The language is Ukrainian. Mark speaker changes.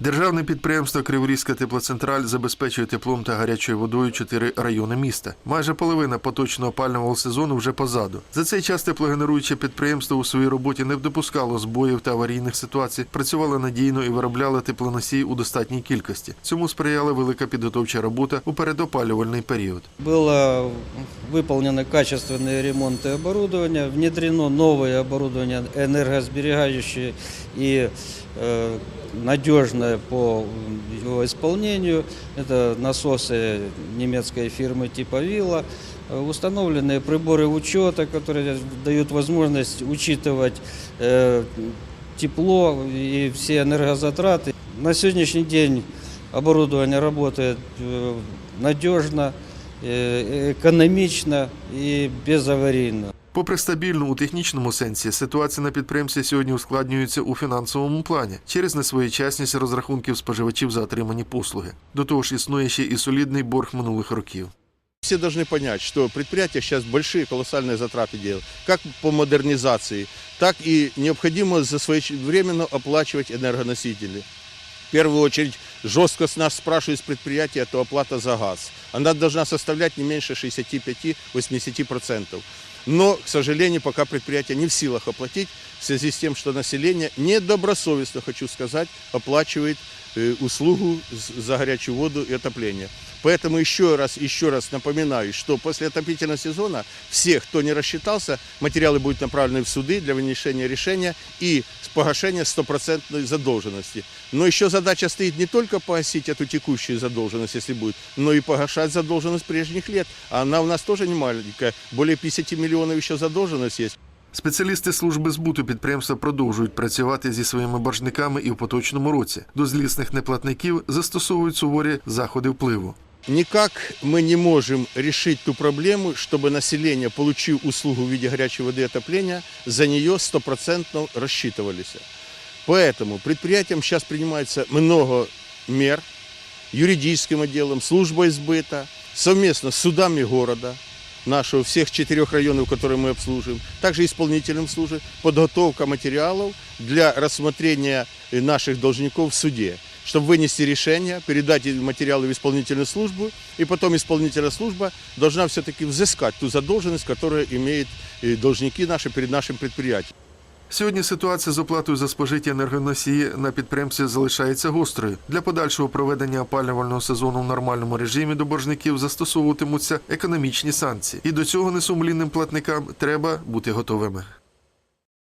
Speaker 1: Державне підприємство Криворізька теплоцентраль забезпечує теплом та гарячою водою чотири райони міста. Майже половина поточного опалювального сезону вже позаду. За цей час теплогенеруюче підприємство у своїй роботі не допускало збоїв та аварійних ситуацій, працювало надійно і виробляло теплоносії у достатній кількості. Цьому сприяла велика підготовча робота у передопалювальний період.
Speaker 2: Было выполнены качественные ремонты оборудования, внедрено новое оборудование энергосберегающее и э, надежное по его исполнению. Это насосы немецкой фирмы типа Вилла. Э, Установлены приборы учета, которые дают возможность учитывать э, тепло и все энергозатраты. На сегодняшний день оборудование работает э, надежно, экономично и безаварийно.
Speaker 1: Попри стабільну у технічному сенсі, ситуація на підприємстві сьогодні ускладнюється у фінансовому плані через несвоєчасність розрахунків споживачів за отримані послуги. До того ж, існує ще і солідний борг минулих років.
Speaker 3: Все должны понять, что предприятие сейчас большие колоссальные затраты делает, как по модернизации, так и необходимо за своевременно оплачивать энергоносители. В первую очередь жестко с нас спрашивают с предприятия, это оплата за газ. Она должна составлять не меньше 65-80%. Но, к сожалению, пока предприятие не в силах оплатить, в связи с тем, что население недобросовестно, хочу сказать, оплачивает э, услугу за горячую воду и отопление. Поэтому еще раз, еще раз напоминаю, что после отопительного сезона все, кто не рассчитался, материалы будут направлены в суды для вынесения решения и погашения стопроцентной задолженности. Но еще задача стоит не только погасить эту текущую задолженность, если будет, но и погашать задолженность прежних лет. Она у нас тоже не маленькая. Более 50 миллионов еще задолженность есть.
Speaker 1: Спеціалісти служби збуту підприємства продовжують працювати зі своїми боржниками і в поточному році. До злісних неплатників застосовують суворі заходи впливу.
Speaker 3: Никак мы не можем решить ту проблему, чтобы население, получив услугу в виде горячей воды и отопления, за нее стопроцентно рассчитывались. Поэтому предприятиям сейчас принимается много мер, юридическим отделом, службой сбыта, совместно с судами города, нашего, всех четырех районов, которые мы обслуживаем, также исполнительным службой, подготовка материалов для рассмотрения э, наших должников в суде, чтобы вынести решение, передать материалы в исполнительную службу, и потом исполнительная служба должна все-таки взыскать ту задолженность, которую имеют э, должники наши перед нашим предприятием.
Speaker 1: Сьогодні ситуація з оплатою за спожиті енергоносії на підприємстві залишається гострою. Для подальшого проведення опалювального сезону в нормальному режимі до боржників застосовуватимуться економічні санкції. І до цього несумлінним платникам треба бути готовими.